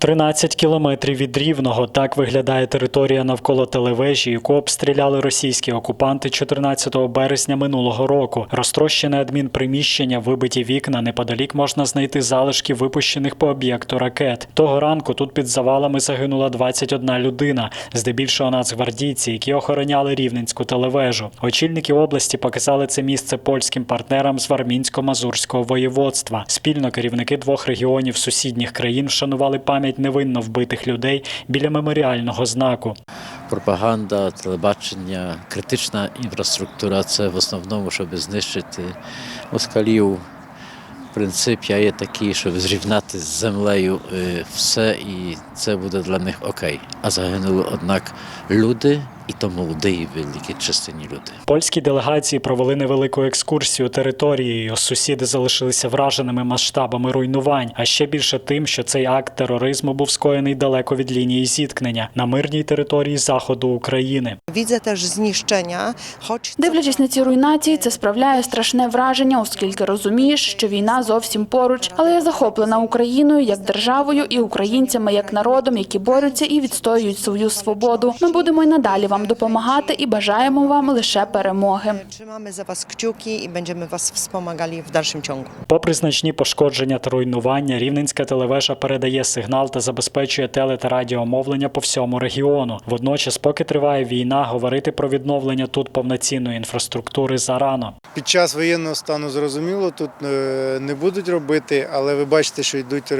13 кілометрів від Рівного так виглядає територія навколо телевежі, яку обстріляли російські окупанти 14 березня минулого року. Розтрощене адмінприміщення, вибиті вікна. Неподалік можна знайти залишки випущених по об'єкту ракет. Того ранку тут під завалами загинула 21 людина, здебільшого нацгвардійці, які охороняли рівненську телевежу. Очільники області показали це місце польським партнерам з Вармінсько-Мазурського воєводства. Спільно керівники двох регіонів сусідніх країн вшанували пам'ять невинно вбитих людей біля меморіального знаку. Пропаганда, телебачення, критична інфраструктура це в основному, щоб знищити москалів. Принцип я є такий, щоб зрівняти з землею е, все, і це буде для них окей. А загинули, однак, люди, і то молоді, і великі частині люди. Польські делегації провели невелику екскурсію територією. Сусіди залишилися враженими масштабами руйнувань, а ще більше тим, що цей акт тероризму був скоєний далеко від лінії зіткнення на мирній території заходу України. Widzę też zniszczenia, choć Дивлячись на ці руйнації, це справляє страшне враження, оскільки розумієш, що війна зовсім поруч. Але я захоплена Україною як державою і українцями як народом, які борються і відстоюють свою свободу. Ми будемо й надалі вам допомагати і бажаємо вам лише перемоги. trzymamy za Was kciuki i będziemy Was wspomagali w dalszym ciągu. Попри значні пошкодження та руйнування, рівненська телевежа передає сигнал та забезпечує теле та радіомовлення по всьому регіону. Водночас, поки триває війна, говорити про відновлення тут повноцінної інфраструктури зарано. Під час воєнного стану зрозуміло, тут е, не будуть робити, але ви бачите, що йдуть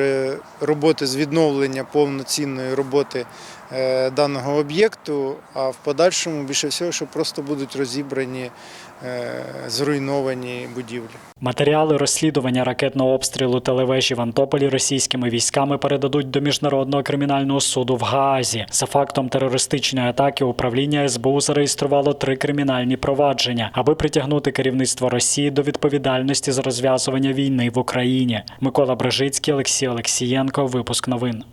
роботи з відновлення повноцінної роботи е, даного об'єкту. А в подальшому більше всього, що просто будуть розібрані е, зруйновані будівлі. Матеріали розслідування ракетного обстрілу телевежі в Антополі російськими військами передадуть до міжнародного кримінального суду в Гаазі. За фактом терористичної атаки управління СБУ зареєструвало три кримінальні провадження, аби притягнути керівництво Росії до відповідальності за розв'язування війни в Україні. Микола Брежицький, Олексій Олексієнко. Випуск новин.